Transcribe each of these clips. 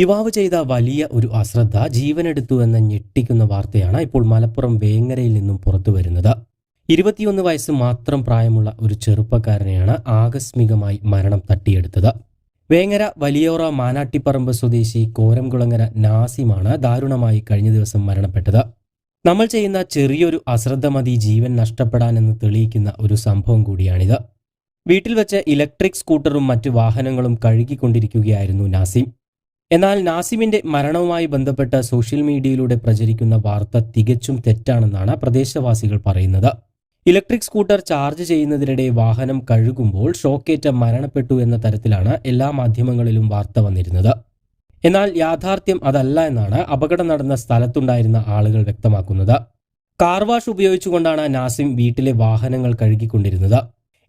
യുവാവ് ചെയ്ത വലിയ ഒരു അശ്രദ്ധ ജീവനെടുത്തു എന്ന ഞെട്ടിക്കുന്ന വാർത്തയാണ് ഇപ്പോൾ മലപ്പുറം വേങ്ങരയിൽ നിന്നും പുറത്തു വരുന്നത്. ഇരുപത്തിയൊന്ന് വയസ്സ് മാത്രം പ്രായമുള്ള ഒരു ചെറുപ്പക്കാരനെയാണ് ആകസ്മികമായി മരണം തട്ടിയെടുത്തത്. വേങ്ങര വലിയോറ മാനാട്ടിപ്പറമ്പ് സ്വദേശി കോരംകുളങ്ങര നാസിമാണ് ദാരുണമായി കഴിഞ്ഞ ദിവസം മരണപ്പെട്ടത്. നമ്മൾ ചെയ്യുന്ന ചെറിയൊരു അശ്രദ്ധ മതി ജീവൻ നഷ്ടപ്പെടാനെന്ന് തെളിയിക്കുന്ന ഒരു സംഭവം കൂടിയാണിത്. വീട്ടിൽ വെച്ച് ഇലക്ട്രിക് സ്കൂട്ടറും മറ്റു വാഹനങ്ങളും കഴുകിക്കൊണ്ടിരിക്കുകയായിരുന്നു നാസിം. എന്നാൽ നാസിമിന്റെ മരണവുമായി ബന്ധപ്പെട്ട സോഷ്യൽ മീഡിയയിലൂടെ പ്രചരിക്കുന്ന വാർത്ത തികച്ചും തെറ്റാണെന്നാണ് പ്രദേശവാസികൾ പറയുന്നത്. ഇലക്ട്രിക് സ്കൂട്ടർ ചാർജ് ചെയ്യുന്നതിനിടെ വാഹനം കഴുകുമ്പോൾ ഷോക്കേറ്റ മരണപ്പെട്ടു എന്ന തരത്തിലാണ് എല്ലാ മാധ്യമങ്ങളിലും വാർത്ത വന്നിരുന്നത്. എന്നാൽ യാഥാർത്ഥ്യം അതല്ല എന്നാണ് അപകടം നടന്ന സ്ഥലത്തുണ്ടായിരുന്ന ആളുകൾ വ്യക്തമാക്കുന്നത്. കാർ വാഷ് ഉപയോഗിച്ചുകൊണ്ടാണ് നാസിം വീട്ടിലെ വാഹനങ്ങൾ കഴുകിക്കൊണ്ടിരുന്നത്.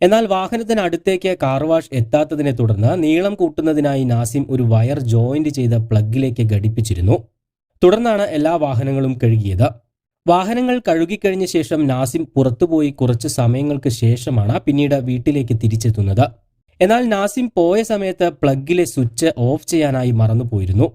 എന്നാൽ വാഹനത്തിന് അടുത്തേക്ക് കാർ വാഷ് എത്താത്തതിനെ തുടർന്ന് നീളം കൂട്ടുന്നതിനായി നാസിം ഒരു വയർ ജോയിന്റ് ചെയ്ത പ്ലഗിലേക്ക് ഘടിപ്പിച്ചിരുന്നു. തുടർന്നാണ് എല്ലാ വാഹനങ്ങളും കഴുകിയത്. വാഹനങ്ങൾ കഴുകിക്കഴിഞ്ഞ ശേഷം നാസിം പുറത്തുപോയി കുറച്ച് സമയങ്ങൾക്ക് ശേഷമാണ് പിന്നീട് വീട്ടിലേക്ക് തിരിച്ചെത്തുന്നത്. എന്നാൽ നാസിം പോയ സമയത്ത് പ്ലഗിലെ സ്വിച്ച് ഓഫ് ചെയ്യാനായി മറന്നുപോയിരുന്നു.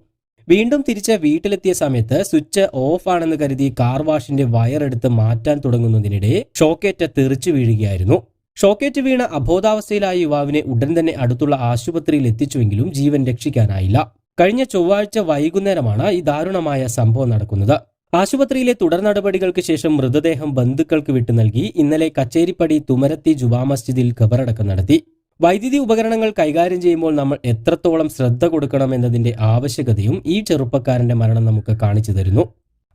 വീണ്ടും തിരിച്ച് വീട്ടിലെത്തിയ സമയത്ത് സ്വിച്ച് ഓഫ് ആണെന്ന് കരുതി കാർ വാഷിന്റെ വയർ എടുത്ത് മാറ്റാൻ തുടങ്ങുന്നതിനിടെ ഷോക്കേറ്റ് തെറിച്ചു വീഴുകയായിരുന്നു. ഷോക്കേറ്റ് വീണ അബോധാവസ്ഥയിലായ യുവാവിനെ ഉടൻ തന്നെ അടുത്തുള്ള ആശുപത്രിയിൽ എത്തിച്ചുവെങ്കിലും ജീവൻ രക്ഷിക്കാനായില്ല. കഴിഞ്ഞ ചൊവ്വാഴ്ച വൈകുന്നേരമാണ് ഈ ദാരുണമായ സംഭവം നടക്കുന്നത്. ആശുപത്രിയിലെ തുടർ നടപടികൾക്ക് ശേഷം മൃതദേഹം ബന്ധുക്കൾക്ക് വിട്ടു നൽകി ഇന്നലെ കച്ചേരിപ്പടി തുമരത്തി ജുബാ മസ്ജിദിൽ ഖബറടക്കം നടത്തി. വൈദ്യുതി ഉപകരണങ്ങൾ കൈകാര്യം ചെയ്യുമ്പോൾ നമ്മൾ എത്രത്തോളം ശ്രദ്ധ കൊടുക്കണം എന്നതിന്റെ ആവശ്യകതയും ഈ ചെറുപ്പക്കാരന്റെ മരണം നമുക്ക് കാണിച്ചു തരുന്നു.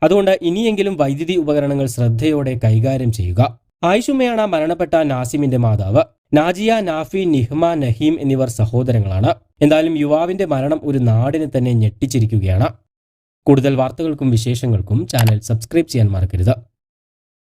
അതുകൊണ്ട് ഇനിയെങ്കിലും വൈദ്യുതി ഉപകരണങ്ങൾ ശ്രദ്ധയോടെ കൈകാര്യം ചെയ്യുക. ആയിഷുമ്മയാണ് മരണപ്പെട്ട നാസിമിന്റെ മാതാവ്. നാജിയ നാഫി നിഹ്മ നഹീം എന്നിവർ സഹോദരങ്ങളാണ്. എന്തായാലും യുവാവിന്റെ മരണം ഒരു നാടിനെ തന്നെ ഞെട്ടിച്ചിരിക്കുകയാണ്. കൂടുതൽ വാർത്തകൾക്കും വിശേഷങ്ങൾക്കും ചാനൽ സബ്സ്ക്രൈബ് ചെയ്യാൻ മറക്കരുത്.